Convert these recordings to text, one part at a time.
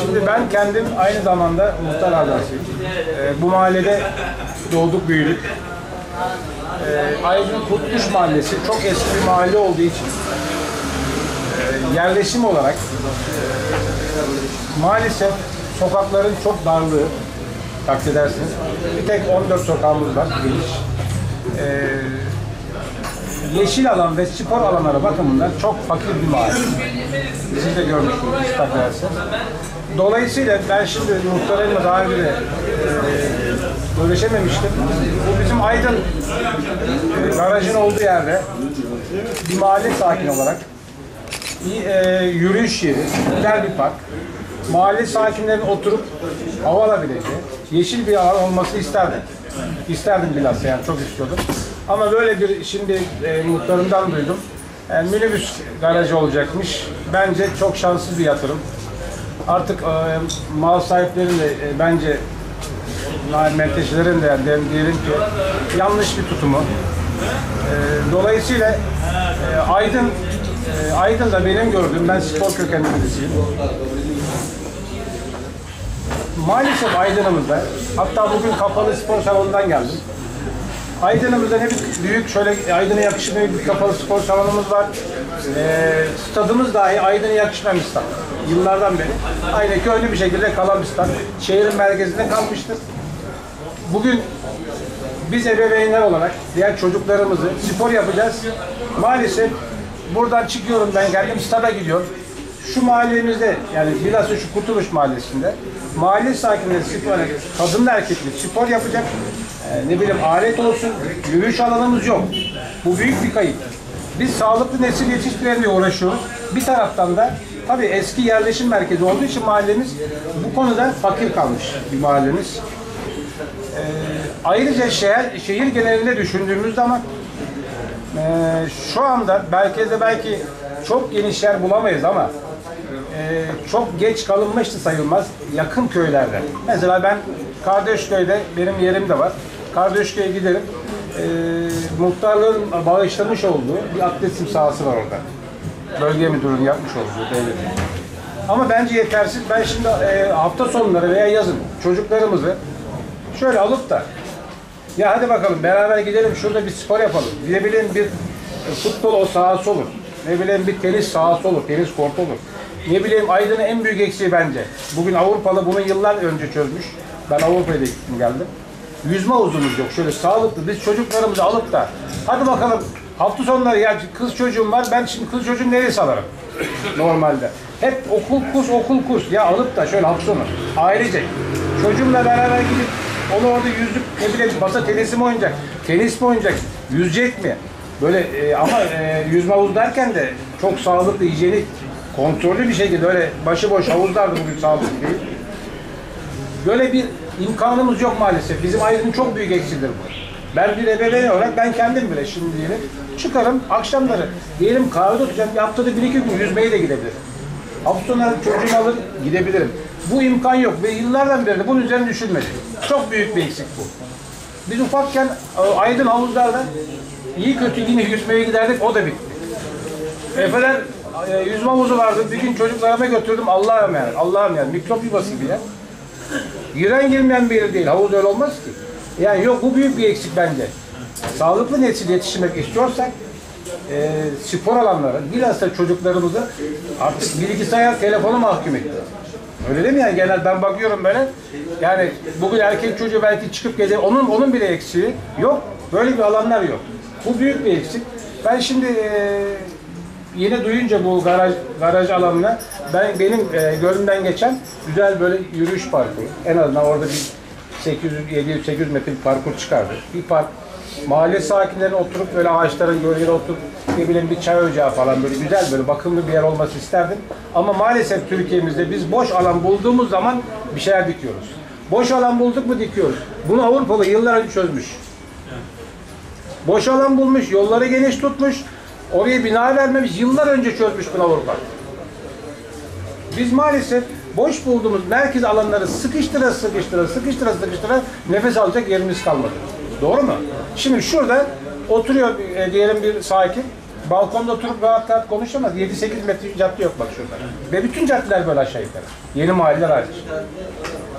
Şimdi ben kendim aynı zamanda muhtar adasıyım. Ee, bu mahallede doğduk büyüdük. Ee, Aydın Kutluş Mahallesi çok eski bir mahalle olduğu için e, yerleşim olarak maalesef sokakların çok darlığı takdir edersiniz. Bir tek 14 sokağımız var geniş. Ee, yeşil alan ve spor alanları bakımından çok fakir bir mahalle. Siz de görmüşsünüz takdir edersiniz. Dolayısıyla ben şimdi muhtarımla daha önce de e, görüşememiştim. Bu bizim Aydın e, garajın olduğu yerde bir mahalle sakini olarak bir e, yürüyüş yeri, güzel bir park. Mahalle sakinlerinin oturup hava alabileceği, yeşil bir alan olması isterdim. İsterdim bilhassa yani çok istiyordum. Ama böyle bir şimdi e, muhtarımdan duydum. E, minibüs garajı olacakmış. Bence çok şanssız bir yatırım. Artık e, mal sahiplerinin de e, bence menteşelerin de yani diyelim ki yanlış bir tutumu. E, dolayısıyla e, Aydın e, Aydın'da benim gördüğüm, ben spor kökenli birisiyim. Maalesef Aydın'ımızda, hatta bugün kapalı spor salonundan geldim. Aydın'ımızda ne bir büyük şöyle Aydın'a yakışmayan bir kapalı spor salonumuz var. Ee, stadımız dahi Aydın'a yakışmayan bir stad. Yıllardan beri. Aynı köylü bir şekilde kalan bir stad. Şehrin merkezinde kalmıştır. Bugün biz ebeveynler olarak diğer çocuklarımızı spor yapacağız. Maalesef buradan çıkıyorum ben kendim stada gidiyorum. Şu mahallemizde yani bilhassa şu Kurtuluş Mahallesi'nde mahalle sakinleri spor, kadınla erkekli spor yapacak. Ee, ne bileyim alet olsun, yürüyüş alanımız yok. Bu büyük bir kayıp. Biz sağlıklı nesil yetiştirmeye uğraşıyoruz. Bir taraftan da tabii eski yerleşim merkezi olduğu için mahallemiz bu konuda fakir kalmış bir mahallemiz. Ayrıca şehir, şehir genelinde düşündüğümüz zaman eee, şu anda belki de belki çok geniş yer bulamayız ama eee, çok geç kalınmıştı sayılmaz yakın köylerde. Mesela ben Kardeşköy'de benim yerim de var. Kardeşköy'e giderim. Eee muhtarlığın bağışlamış olduğu bir atletizm sahası var orada. Bölge müdürünün yapmış olduğu devletin. Ama bence yetersiz. Ben şimdi eee, hafta sonları veya yazın çocuklarımızı şöyle alıp da ya hadi bakalım beraber gidelim şurada bir spor yapalım. Ne bileyim bir futbol o sahası olur. Ne bileyim bir tenis sahası olur, tenis kortu olur. Ne bileyim Aydın'ın en büyük eksiği bence. Bugün Avrupalı bunu yıllar önce çözmüş. Ben Avrupa'ya da gittim geldim. Yüzme havuzumuz yok. Şöyle sağlıklı biz çocuklarımızı alıp da hadi bakalım hafta sonları ya kız çocuğum var ben şimdi kız çocuğum nereye salarım? Normalde. Hep okul kurs okul kurs ya alıp da şöyle hafta sonu ailecek çocuğumla beraber gidip onu orada yüzlük ne bileyim masa tenisi mi oynayacak, tenis mi oynayacak, yüzecek mi? Böyle e, ama e, yüzme havuz derken de çok sağlıklı, hijyenik, kontrollü bir şekilde öyle başıboş havuzlar da bugün sağlıklı değil. Böyle bir imkanımız yok maalesef. Bizim Aydın'ın çok büyük eksiğidir bu. Ben bir ebeveyn olarak ben kendim bile şimdi diyelim çıkarım akşamları diyelim kahvede oturacağım bir haftada bir iki gün yüzmeye de gidebilirim. Hafta sonları çocuğumu alır gidebilirim. Bu imkan yok ve yıllardan beri de bunun üzerine düşünmedik. Çok büyük bir eksik bu. Biz ufakken e, Aydın havuzlarda iyi kötü yine yüzmeye giderdik o da bitti. Efendim e, yüzme havuzu vardı. Bir gün çocuklarıma götürdüm. Allah'ım yani. Allah'ım yani. Mikrop yuvası ya. Giren girmeyen bir yer değil. Havuz öyle olmaz ki. Yani yok bu büyük bir eksik bence. Sağlıklı nesil yetiştirmek istiyorsak e, spor alanları, bilhassa çocuklarımızı artık bilgisayar, telefonu mahkum etti. Öyle değil mi yani genel ben bakıyorum böyle. Yani bugün erkek çocuğu belki çıkıp gelir, onun onun bile eksiği yok. Böyle bir alanlar yok. Bu büyük bir eksik. Ben şimdi e, yeni duyunca bu garaj garaj alanına ben benim e, gönlümden geçen güzel böyle yürüyüş parkuru. En azından orada bir 800 700 800 metre bir parkur çıkardı. Bir park mahalle sakinleri oturup böyle ağaçların gölgede oturup ne bileyim bir çay ocağı falan böyle güzel böyle bakımlı bir yer olması isterdim. Ama maalesef Türkiye'mizde biz boş alan bulduğumuz zaman bir şeyler dikiyoruz. Boş alan bulduk mu dikiyoruz. Bunu Avrupalı yıllar önce çözmüş. Boş alan bulmuş, yolları geniş tutmuş, oraya bina vermemiş, yıllar önce çözmüş bunu Avrupa. Biz maalesef boş bulduğumuz merkez alanları sıkıştıra sıkıştıra sıkıştıra sıkıştıra nefes alacak yerimiz kalmadı. Doğru mu? Şimdi şurada oturuyor e, diyelim bir sakin. balkonda oturup rahat rahat konuşamaz. 7-8 metre cadde yok bak şurada. Ve bütün caddeler böyle aşağı yukarı. Yeni mahalleler hariç.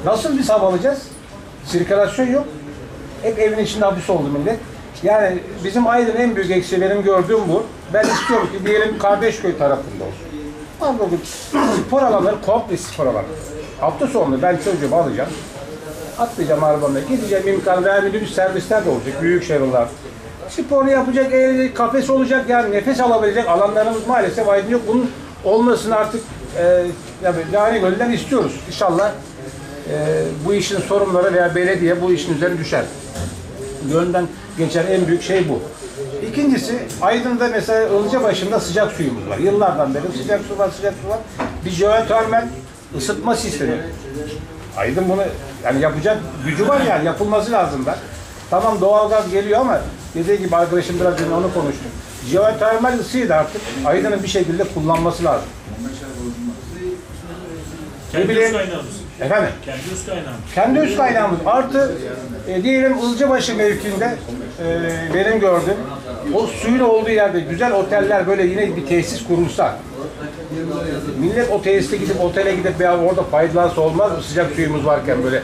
Nasıl biz hava alacağız? Sirkülasyon yok. Hep evin içinde hapis oldu millet. Yani bizim Aydın en büyük eksiği benim gördüğüm bu. Ben istiyorum ki diyelim Kardeşköy tarafında olsun. Anladım. Spor alanları komple spor alanı. Hafta sonu ben çocuğumu alacağım. Atlayacağım arabamla. Gideceğim imkan minibüs servisler de olacak. Büyük şehirler. Sporunu yapacak, eğlenecek, kafes olacak yani nefes alabilecek alanlarımız maalesef aydın yok. Bunun olmasını artık e, yani Lale Gölü'nden istiyoruz. İnşallah e, bu işin sorumluları veya belediye bu işin üzerine düşer. Gölü'nden geçen en büyük şey bu. İkincisi Aydın'da mesela Ilıcabaşı'nda sıcak suyumuz var. Yıllardan beri sıcak su var, sıcak su var. Bir jeotermal ısıtma sistemi. Aydın bunu yani yapacak gücü var yani yapılması lazım da. Tamam doğalgaz geliyor ama dediği gibi arkadaşım biraz önce onu konuştu. Jeotermal ısıyı da artık Aydın'ın bir şekilde kullanması lazım. Kendi üst kaynağımız. Efendim? Kendi üst kaynağımız. Kendi üst kaynağımız artı e, diyelim Ilcabaşı mevkiinde e, benim gördüğüm o suyun olduğu yerde güzel oteller böyle yine bir tesis kurulsa millet o tesiste gidip otele gidip veya orada faydalansa olmaz mı sıcak suyumuz varken böyle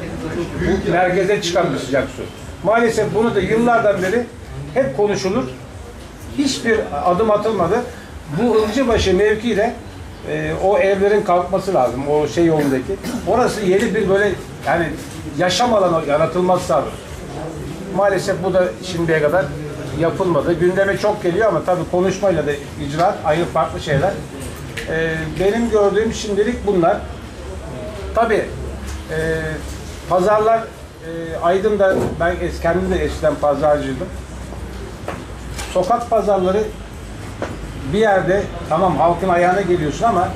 bu merkeze çıkan bir sıcak su. Maalesef bunu da yıllardan beri hep konuşulur. Hiçbir adım atılmadı. Bu Ilcıbaşı mevkiyle e, o evlerin kalkması lazım. O şey yolundaki. Orası yeni bir böyle yani yaşam alanı yaratılması lazım. Maalesef bu da şimdiye kadar yapılmadı. Gündeme çok geliyor ama tabii konuşmayla da icraat ayrı farklı şeyler. E, benim gördüğüm şimdilik bunlar. Tabii e, pazarlar e, Aydın'da ben kendim de eskiden pazarcıydım. Sokak pazarları bir yerde tamam halkın ayağına geliyorsun ama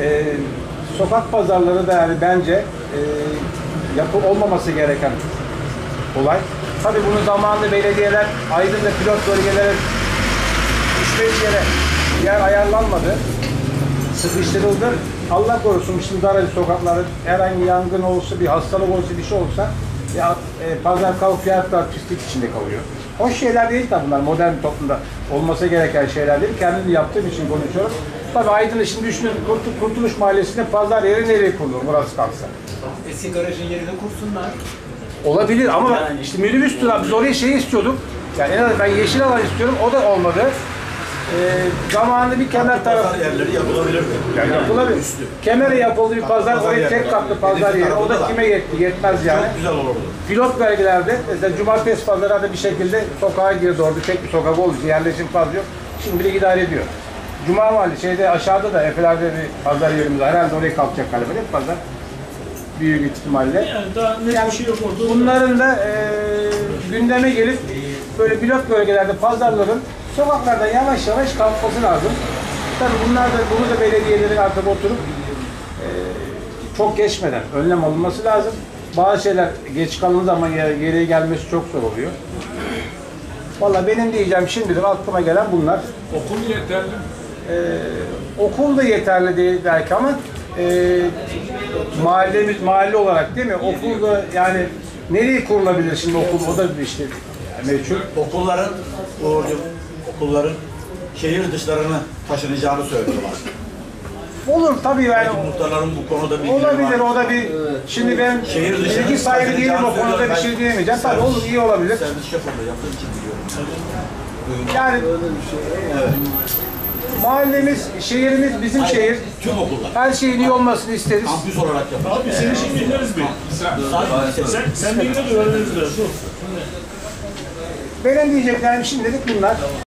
e, sokak pazarları da yani bence e, yapı olmaması gereken olay. Tabii bunu zamanında belediyeler Aydın'da pilot bölgelere 3-5 yere yer ayarlanmadı. Sıkıştırıldı. Allah korusun şimdi dar sokaklarda herhangi yangın olsa, bir hastalık olsa, bir şey olsa ya e, pazar kalıp fiyatlar pislik içinde kalıyor. Hoş şeyler değil tabi bunlar. Modern toplumda olması gereken şeyler değil. Kendim yaptığım için konuşuyorum. Tabii Aydın'ı şimdi düşünün Kurtul- Kurtuluş Mahallesi'nde pazar yeri nereye kurulur burası kalksa? Eski garajın yerine kursunlar. Olabilir ama işte minibüs durağı biz oraya şey istiyorduk. Yani en azından ben yeşil alan istiyorum. O da olmadı. Ee, zamanında bir kemer tarafı yerleri yapılabilirdi. yani yapılabilir. Kemere yapıldı bir pazar, Pazar oraya yeri tek katlı pazar yeri. O da kime yetti? Yetmez yani. Çok güzel olurdu. Pilot belgelerde mesela cumartesi pazarı da bir şekilde sokağa girdi orada tek bir sokak oldu. Yerleşim fazla yok. Şimdilik idare ediyor. Cuma mahalli şeyde aşağıda da Efeler'de bir pazar yerimiz var. Herhalde oraya kalkacak galiba değil mi pazar? Büyük ihtimalle. Yani daha net Yani bir şey yok orada. bunların da e, gündeme gelip böyle pilot bölgelerde pazarların sokaklarda yavaş yavaş kalkması lazım. Tabii bunlar da bunu da belediyelerin artık oturup e, çok geçmeden önlem alınması lazım. Bazı şeyler geç kalındığı zaman geri- geriye gelmesi çok zor oluyor. Vallahi benim diyeceğim şimdilik aklıma gelen bunlar. Okul yeterli mi? Ee, okul da yeterli değil belki ama e, mahallemiz mahalle olarak değil mi? Okul da yani nereye kurulabilir şimdi okul? O da bir işte meçhul. Okulların, Uğurcuğum, okulların şehir dışlarına taşınacağını söylüyorlar. Olur tabii yani. Belki muhtarların bu konuda bilgileri Olabilir var. o da bir şimdi ben Şehir dışına bilgi sahibi değilim o konuda bir şey diyemeyeceğim. Tabii olur iyi olabilir. Servis şef orada yaptığım için biliyorum. Yani mahallemiz, şehrimiz bizim şehir. Tüm okullar. Her şeyin iyi olmasını isteriz. Kampüs olarak yapılır. Abi seni şimdi dinleriz bir. Sen, sen bilgi de öğreniriz biraz. Benim diyeceklerim şimdilik bunlar.